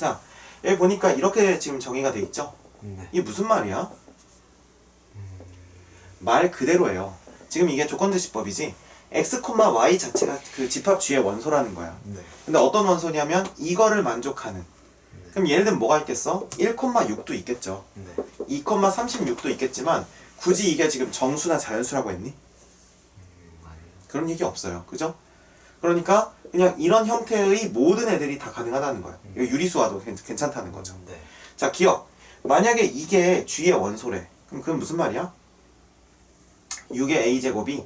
자, 여기 보니까 이렇게 지금 정의가 돼 있죠? 네. 이게 무슨 말이야? 말 그대로예요. 지금 이게 조건제시법이지. x, y 자체가 그 집합 G의 원소라는 거야. 네. 근데 어떤 원소냐면 이거를 만족하는. 그럼 예를 들면 뭐가 있겠어? 1,6도 있겠죠. 네. 2,36도 있겠지만 굳이 이게 지금 정수나 자연수라고 했니? 아니요. 그런 얘기 없어요. 그죠? 그러니까 그냥 이런 형태의 모든 애들이 다 가능하다는 거예요. 이거 유리수와도 괜- 괜찮다는 거죠. 네. 자, 기억. 만약에 이게 G의 원소래. 그럼 그건 무슨 말이야? 6의 A제곱이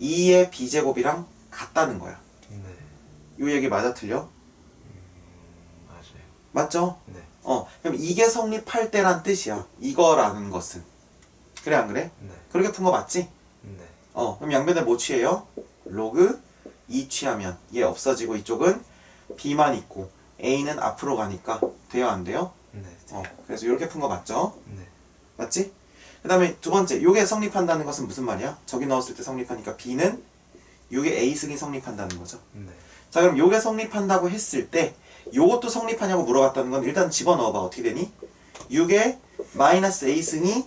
2의 B제곱이랑 같다는 거야. 네. 요 얘기 맞아 틀려? 맞아요. 맞죠? 네. 어, 그럼 이게 성립할 때란 뜻이야. 이거라는 것은. 그래, 안 그래? 네. 그렇게 푼 거 맞지? 네. 어, 그럼 양변에 뭐 취해요? 로그 2 취하면 얘 없어지고 이쪽은 B만 있고 A는 앞으로 가니까 돼요, 안 돼요? 네. 어, 그래서 이렇게 푼 거 맞죠? 네. 맞지? 그 다음에 두 번째, 요게 성립한다는 것은 무슨 말이야? 저기 넣었을 때 성립하니까 B는 요게 A승이 성립한다는 거죠. 네. 자, 그럼 요게 성립한다고 했을 때 요것도 성립하냐고 물어봤다는 건 일단 집어넣어봐. 어떻게 되니? 6의 마이너스 A승이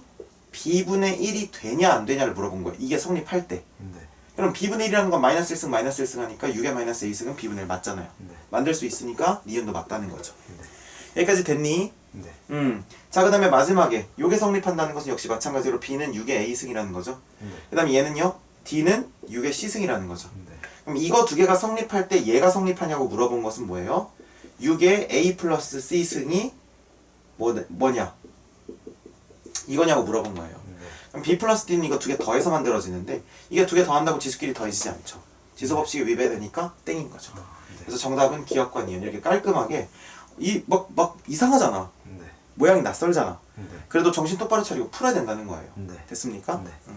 B분의 1이 되냐 안 되냐를 물어본 거야. 이게 성립할 때. 네. 그럼 B분의 1이라는 건 마이너스 1승 마이너스 1승 하니까 6의 마이너스 A승은 B분의 1 맞잖아요. 네. 만들 수 있으니까 니은도 맞다는 거죠. 네. 여기까지 됐니? 네. 음. 자, 그 다음에 마지막에 요게 성립한다는 것은 역시 마찬가지로 B는 6의 A승이라는 거죠. 네. 그 다음에 얘는요. D는 6의 C승이라는 거죠. 네. 그럼 이거 두 개가 성립할 때 얘가 성립하냐고 물어본 것은 뭐예요? 6의 A 플러스 C승이 뭐, 뭐냐? 이거냐고 물어본 거예요. 네. 그럼 B 플러스 D는 이거 두 개 더해서 만들어지는데 이게 두 개 더한다고 지수끼리 더해지지 않죠. 지수법칙이 위배되니까 땡인 거죠. 아, 네. 그래서 정답은 기억과 니은 이렇게 깔끔하게 이막막 이상하잖아. 네. 모양이 낯설잖아. 네. 그래도 정신 똑바로 차리고 풀어야 된다는 거예요. 네. 됐습니까? 네. 음.